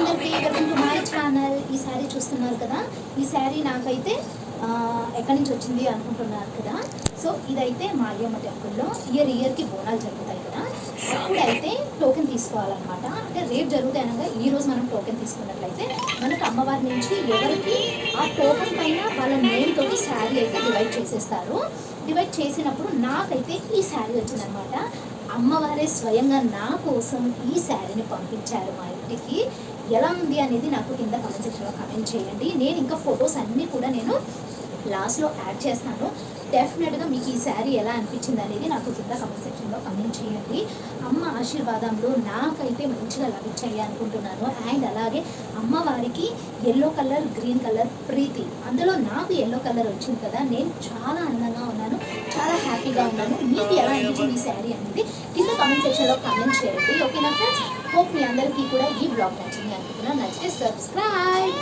అందరికీ welcome to my channel. ఈ శారీ చూస్తున్నారు కదా? ఈ శారీ నాకైతే ఎక్కడి నుంచి వచ్చింది అనుకుంటున్నారు కదా? సో ఇదైతే మాల్యమ్మ టెంపుల్లో ఇయర్ ఇయర్కి బోనాలు జరుగుతాయి కదా? అప్పుడైతే టోకెన్ తీసుకోవాలన్నమాట. అంటే రేపు జరుగుతాయి అనగా ఈ రోజు మనం టోకెన్ తీసుకున్నట్లయితే మనకు అమ్మవారి నుంచి ఎవరికి ఆ టోకెన్ పైన వాళ్ళ నేమ్తో శారీ అయితే డివైడ్ చేసేస్తారు. డివైడ్ చేసినప్పుడు నాకైతే ఈ శారీ వచ్చిందనమాట అమ్మవారే స్వయంగా నా కోసం ఈ శారీని పంపించారు మా ఇంటికి. ఎలా ఉంది అనేది నాకు కింద కామెంట్ సెక్షన్లో కామెంట్ చేయండి. నేను ఇంకా ఫొటోస్ అన్నీ కూడా నేను లాస్ట్లో యాడ్ చేస్తాను. డెఫినెట్గా మీకు ఈ శారీ ఎలా అనిపించింది అనేది నాకు కింద కామెంట్ సెక్షన్లో కామెంట్ చేయండి. అమ్మ ఆశీర్వాదంలో నాకైతే మంచిగా లభించాయి అనుకుంటున్నాను. అండ్ అలాగే అమ్మవారికి ఎల్లో కలర్ గ్రీన్ కలర్ ప్రీతి. అందులో నాకు ఎల్లో కలర్ వచ్చింది కదా నేను చాలా అందంగా ఉన్నాను చాలా హ్యాపీగా ఉన్నాను. మీకు ఎలా అనిపించింది ఈ శారీ అనేది కింద కామెంట్ సెక్షన్లో కామెంట్ చేయండి. ఓకేనా ఫ్రెండ్స్ హోప్ మీ అందరికీ కూడా ఈ బ్లాగ్ నచ్చింది నచ్చితే సబ్స్క్రైబ్.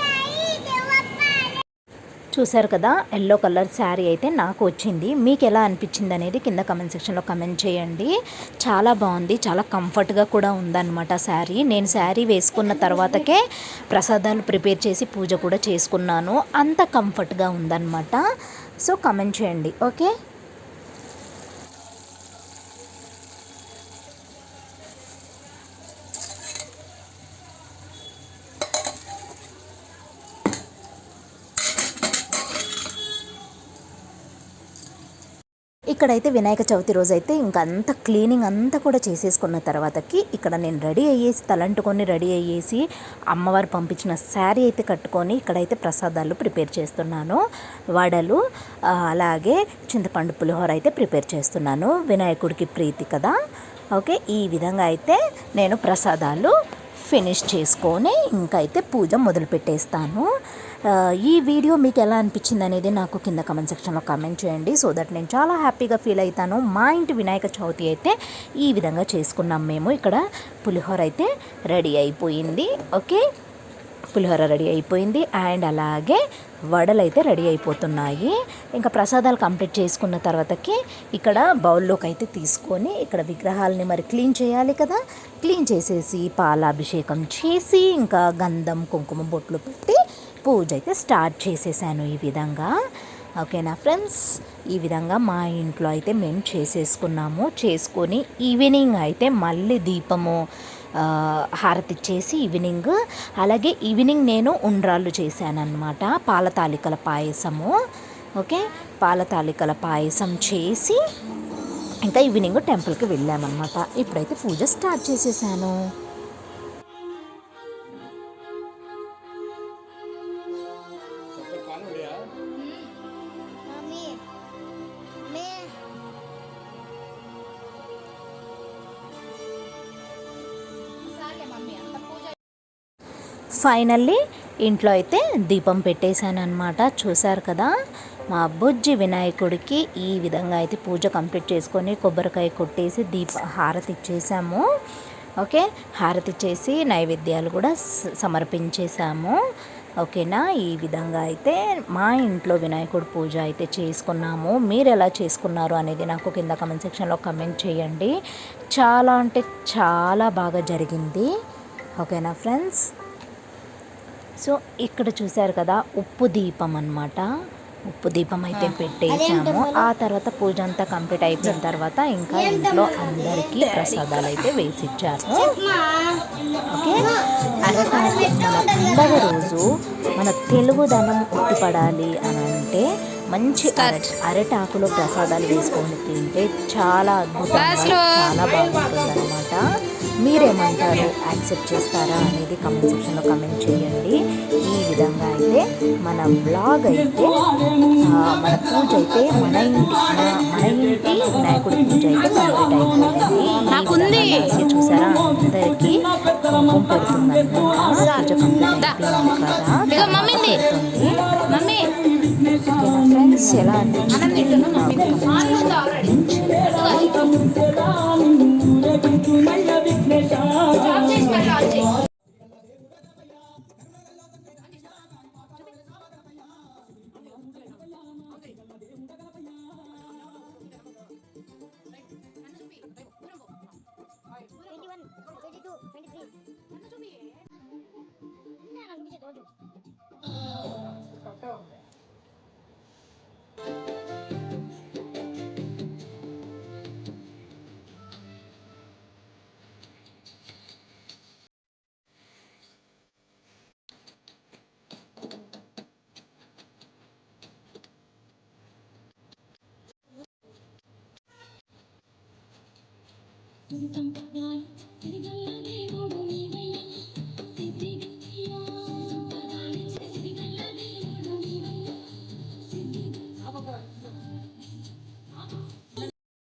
చూసారు కదా ఎల్లో కలర్ శారీ అయితే నాకు వచ్చింది. మీకు ఎలా అనిపించింది అనేది కింద కమెంట్ సెక్షన్లో కమెంట్ చేయండి. చాలా బాగుంది చాలా కంఫర్ట్గా కూడా ఉందన్నమాట శారీ. నేను శారీ వేసుకున్న తర్వాతకే ప్రసాదాలు ప్రిపేర్ చేసి పూజ కూడా చేసుకున్నాను. అంత కంఫర్ట్గా ఉందన్నమాట. సో కమెంట్ చేయండి ఓకే? ఇక్కడైతే వినాయక చవితి రోజు అయితే క్లీనింగ్ అంతా కూడా చేసేసుకున్న తర్వాతకి ఇక్కడ నేను రెడీ అయ్యేసి తలంటుకొని రెడీ అయ్యేసి అమ్మవారు పంపించిన శారీ అయితే కట్టుకొని ఇక్కడైతే ప్రసాదాలు ప్రిపేర్ చేస్తున్నాను. వడలు అలాగే చింతపండు పులిహోర అయితే ప్రిపేర్ చేస్తున్నాను. వినాయకుడికి ప్రీతి కదా. ఓకే ఈ విధంగా అయితే నేను ప్రసాదాలు ఫినిష్ చేసుకొని ఇంకైతే అయితే పూజ మొదలు పెట్టేస్తాను ఈ వీడియో మీకు ఎలా అనిపించింది అనేది నాకు కింద కమెంట్ సెక్షన్లో కామెంట్ చేయండి. సో దట్ నేను చాలా హ్యాపీగా ఫీల్ అవుతాను. మా ఇంటి వినాయక చవితి అయితే ఈ విధంగా చేసుకున్నాం మేము. ఇక్కడ పులిహోర అయితే రెడీ అయిపోయింది. ఓకే పులిహోర రెడీ అయిపోయింది. అండ్ అలాగే వడలు అయితే రెడీ అయిపోతున్నాయి. ఇంకా ప్రసాదాలు కంప్లీట్ చేసుకున్న తర్వాతకి ఇక్కడ బౌల్లోకి అయితే తీసుకొని ఇక్కడ విగ్రహాలని మరి క్లీన్ చేయాలి కదా. క్లీన్ చేసేసి పాలాభిషేకం చేసి ఇంకా గంధం కుంకుమ బొట్లు పెట్టి పూజ అయితే స్టార్ట్ చేసేసాను ఈ విధంగా. ఓకేనా ఫ్రెండ్స్? ఈ విధంగా మా ఇంట్లో అయితే మేము చేసేసుకున్నాము. చేసుకొని ఈవినింగ్ అయితే మళ్ళీ దీపము హారతి ఇచ్చేసి ఈవినింగ్. అలాగే ఈవినింగ్ నేను ఉండ్రాళ్ళు చేశానన్నమాట. పాల తాలికల పాయసము. ఓకే? పాల తాలికల పాయసం చేసి ఇంకా ఈవినింగ్ టెంపుల్కి వెళ్ళామన్నమాట. ఇప్పుడైతే పూజ స్టార్ట్ చేసేసాను. ఫైనల్లీ ఇంట్లో అయితే దీపం పెట్టేశాను అనమాట చూశారు కదా మా బుజ్జి వినాయకుడికి ఈ విధంగా అయితే పూజ కంప్లీట్ చేసుకొని కొబ్బరికాయ కొట్టేసి దీప హారతి ఇచ్చేసాము. ఓకే? హారతి ఇచ్చేసి నైవేద్యాలు కూడా సమర్పించేశాము. సమర్పించేసాము ఓకేనా? ఈ విధంగా అయితే మా ఇంట్లో వినాయకుడు పూజ అయితే చేసుకున్నాము. మీరు ఎలా చేసుకున్నారు అనేది నాకు కింద కమెంట్ సెక్షన్లో కమెంట్ చేయండి. చాలా అంటే చాలా బాగా జరిగింది. ఓకేనా ఫ్రెండ్స్? సో ఇక్కడ చూశారు కదా ఉప్పు దీపం అన్నమాట. ఉప్పు దీపం అయితే పెట్టేసాము ఆ తర్వాత పూజ అంతా కంప్లీట్ అయిపోయిన తర్వాత ఇంకా ఇంట్లో అందరికీ ప్రసాదాలు అయితే వేసిచ్చారు. ఓకే? అరటాకు మన పండగ రోజు మన తెలుగుదనం ఉట్టిపడాలి అని అంటే మంచి అర అరటాకులో ప్రసాదాలు వేసుకొని తింటే చాలా అద్భుతంగా చాలా బాగుంటుంది అనమాట మీరేమంటారు? యాక్సెప్ట్ చేస్తారా అనేది కమెంట్ సెక్షన్లో కమెంట్ చేయండి. ఈ విధంగా అయితే మన బ్లాగ్ అయితే మన పూజ అయితే మన ఇంటి మన ఇంటి వినాయకుడి పూజ అయితే కంప్లీట్ అయిపోయింది చూసారా? అందరికీ పూజ కంప్లీట్ అయిపోయింది ఫ్రెండ్స్ ఎలా అంటే నాకు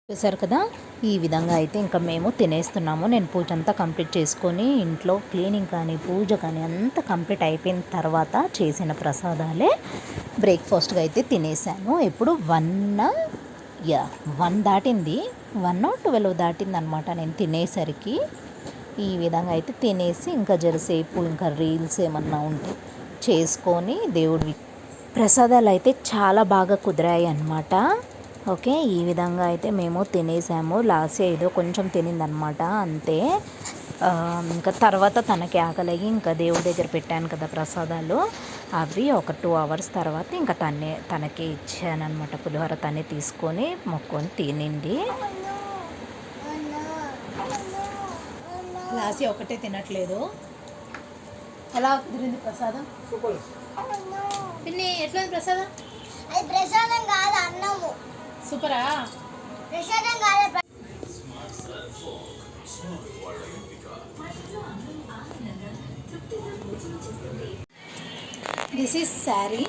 చూసారు కదా? ఈ విధంగా అయితే ఇంకా మేము తినేస్తున్నాము. నేను పూజ అంతా కంప్లీట్ చేసుకొని ఇంట్లో క్లీనింగ్ కానీ పూజ కానీ అంతా కంప్లీట్ అయిపోయిన తర్వాత చేసిన ప్రసాదాలే బ్రేక్ఫాస్ట్గా అయితే తినేసాను. ఇప్పుడు వన్ యా వన్ దాటింది. వన్ ట్వెల్వ్ దాటింది అనమాట నేను తినేసరికి. ఈ విధంగా అయితే తినేసి ఇంకా జరసేపు ఇంకా రీల్స్ ఏమన్నా ఉంటే చేసుకొని దేవుడివి ప్రసాదాలు అయితే చాలా బాగా కుదిరాయి అన్నమాట ఓకే ఈ విధంగా అయితే మేము తినేసాము. లాస్ట్ ఏదో కొంచెం తినిందనమాట అంతే. ఇంకా తర్వాత తనకి ఆకలిగి ఇంకా దేవుడి దగ్గర పెట్టాను కదా ప్రసాదాలు. అవి ఒక టూ అవర్స్ తర్వాత ఇంకా తనే తనకి ఇచ్చానమాట పులిహోర తనే తీసుకొని మొక్కొని తినింది. లాసి ఒకటే తినట్లేదు. ఎలా కుదిరింది ప్రసాదం? పిన్ని ఎట్లా ఉంది ప్రసాదం? అది ప్రసాదం కాదు అన్నము. సూపరా? ప్రసాదం కాదు దిస్ ఈజ్ శారీ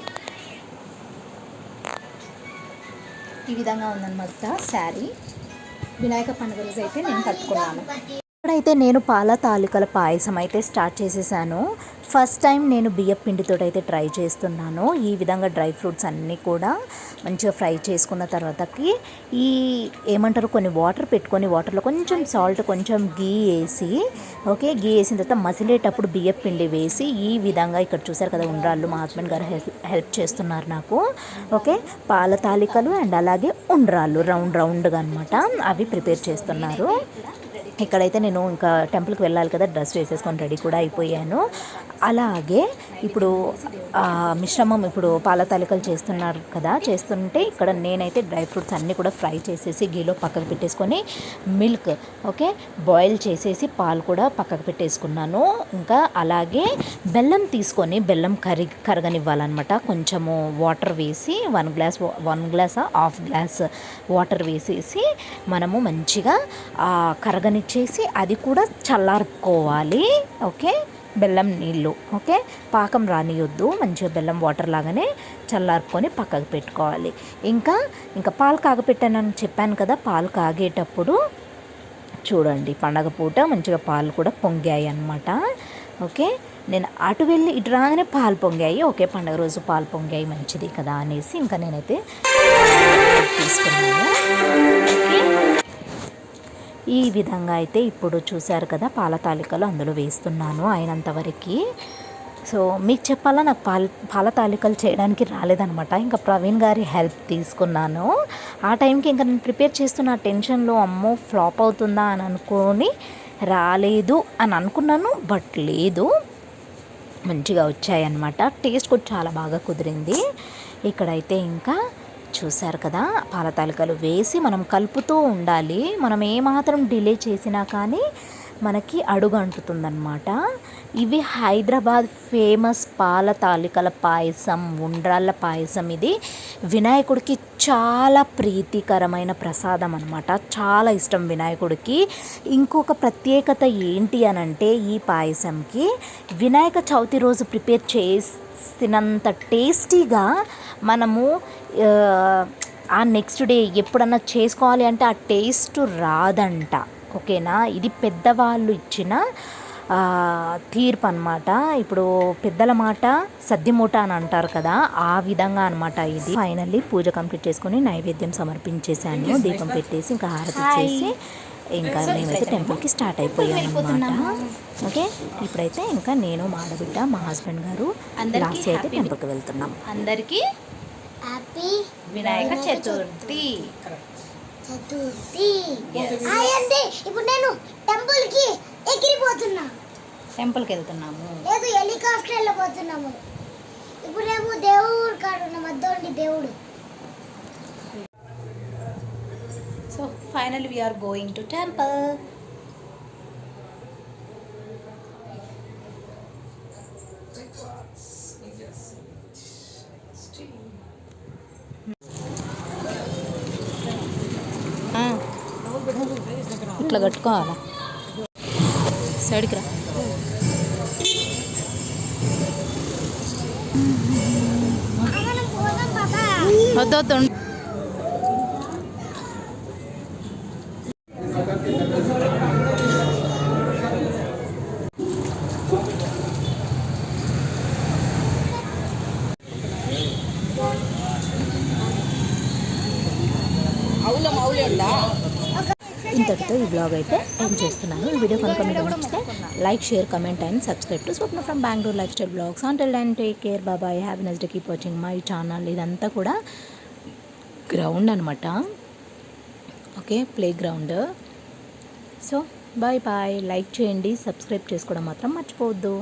ఈ విధంగా ఉందన్నమాట శారీ వినాయక పండుగ రోజు అయితే నేను కట్టుకున్నాను. ఇప్పుడైతే నేను పాల తాలికల పాయసం అయితే స్టార్ట్ చేసేసాను. ఫస్ట్ టైం నేను బియ్య పిండితో అయితే ట్రై చేస్తున్నాను. ఈ విధంగా డ్రై ఫ్రూట్స్ అన్నీ కూడా మంచిగా ఫ్రై చేసుకున్న తర్వాతకి ఈ ఏమంటారు కొన్ని వాటర్ పెట్టుకొని వాటర్లో కొంచెం సాల్ట్ కొంచెం గీ వేసి ఓకే గీ వేసిన తర్వాత మసిలేటప్పుడు బియ్య పిండి వేసి ఈ విధంగా ఇక్కడ చూసారు కదా ఉండ్రాళ్ళు మా హస్బెండ్ గారు హెల్ప్ హెల్ప్ చేస్తున్నారు నాకు. ఓకే పాల తాలికలు అండ్ అలాగే ఉండ్రాళ్ళు రౌండ్ రౌండ్గా అనమాట అవి ప్రిపేర్ చేస్తున్నారు. ఇక్కడైతే నేను ఇంకా టెంపుల్కి వెళ్ళాలి కదా డ్రెస్ వేసేసుకొని రెడీ కూడా అయిపోయాను. అలాగే ఇప్పుడు మిశ్రమం ఇప్పుడు పాల తాలికలు చేస్తున్నారు కదా చేస్తుంటే ఇక్కడ నేనైతే డ్రై ఫ్రూట్స్ అన్నీ కూడా ఫ్రై చేసేసి గీలో పక్కకు పెట్టేసుకొని మిల్క్ ఓకే బాయిల్ చేసేసి పాలు కూడా పక్కకు పెట్టేసుకున్నాను. ఇంకా అలాగే బెల్లం తీసుకొని బెల్లం కరి కరగనివ్వాలన్నమాట. కొంచెము వాటర్ వేసి one glass one glass half glass water వేసేసి మనము మంచిగా కరగనిచ్చేసి అది కూడా చల్లారుకోవాలి ఓకే. బెల్లం నీళ్ళు ఓకే? పాకం రానియొద్దు మంచిగా బెల్లం వాటర్ లాగానే చల్లారుకొని పక్కకు పెట్టుకోవాలి. ఇంకా ఇంకా పాలు కాగపెట్టానని చెప్పాను కదా పాలు కాగేటప్పుడు చూడండి పండగ పూట మంచిగా పాలు కూడా పొంగాయి అన్నమాట ఓకే? నేను అటు వెళ్ళి ఇటు రాగానే పాలు పొంగాయి ఓకే? పండగ రోజు పాలు పొంగాయి మంచిది కదా అనేసి ఇంకా నేనైతే తీసుకున్నాను ఓకే? ఈ విధంగా అయితే ఇప్పుడు చూశారు కదా పాల తాలికలు అందులో వేస్తున్నాను అయినంతవరకు. సో మీకు చెప్పాలా నాకు పాల పాల తాలికలు చేయడానికి రాలేదనమాట ఇంకా ప్రవీణ్ గారి హెల్ప్ తీసుకున్నాను. ఆ టైంకి ఇంకా నేను ప్రిపేర్ చేస్తున్న టెన్షన్లో అమ్మో ఫ్లాప్ అవుతుందా అని అనుకొని రాలేదు అని అనుకున్నాను బట్ లేదు. మంచిగా వచ్చాయన్నమాట. టేస్ట్ కూడా చాలా బాగా కుదిరింది. ఇక్కడైతే ఇంకా చూశారు కదా? పాల తాలికలు వేసి మనం కలుపుతూ ఉండాలి. మనం ఏమాత్రం డిలే చేసినా కానీ మనకి అడుగు అంటుతుందన్నమాట. ఇవి హైదరాబాద్ ఫేమస్ పాల తాలికల పాయసం ఉండ్రాళ్ళ పాయసం ఇది. వినాయకుడికి చాలా ప్రీతికరమైన ప్రసాదం అనమాట చాలా ఇష్టం వినాయకుడికి. ఇంకొక ప్రత్యేకత ఏంటి అని అంటే ఈ పాయసంకి వినాయక చవితి రోజు ప్రిపేర్ చేసి చేసినంత టేస్టీగా మనము ఆ, నెక్స్ట్ డే ఎప్పుడన్నా చేసుకోవాలి అంటే ఆ టేస్ట్ రాదంట. ఓకేనా? ఇది పెద్దవాళ్ళు ఇచ్చిన తీర్పు అనమాట ఇప్పుడు పెద్దల మాట సద్ది మూట అని అంటారు కదా ఆ విధంగా అనమాట ఇది. ఫైనల్లీ పూజ కంప్లీట్ చేసుకొని నైవేద్యం సమర్పించేసాను దీపం పెట్టేసి ఇంకా హారతి ఇచ్చేసి ఇంకా మేమైతే టెంపుల్కి స్టార్ట్ అయిపోయాం అనమాట ఓకే? ఇప్పుడైతే ఇంకా నేను మా ఆడబిడ్డ మా హస్బెండ్ గారు అందరికీ లాస్ట్ అయితే టెంపుల్కి వెళ్తున్నాం. అందరికీ హ్యాపీ వినాయక చతుర్థి. చతుర్థి. ఇప్పుడు నేను టెంపుల్కి ఎగిరిపోతున్నా. టెంపుల్కి వెళ్తున్నాము. లేదు హెలికాప్టర్ వెళ్ళిపోతున్నాము ఇప్పుడు మేము దేవుడు కాడు అద్దోండి దేవుడు. So final we are going to temple ఇట్లా కట్టుకోవాలా? సైడ్కి రా. మనం వద్దు ఇంతటితో ఈ బ్లాగ్ అయితే ఎండ్ చేస్తున్నాను. ఈ వీడియో కనుక మీరు నచ్చితే like share comment and subscribe to Swapna from Bengaluru lifestyle blogs until and take care bye bye happiness day keep watching my channel ఇదంతా కూడా గ్రౌండ్ అనమాట okay play ground so bye bye like చేయండి subscribe చేసుకోవడం మాత్రం మర్చిపోవద్దు.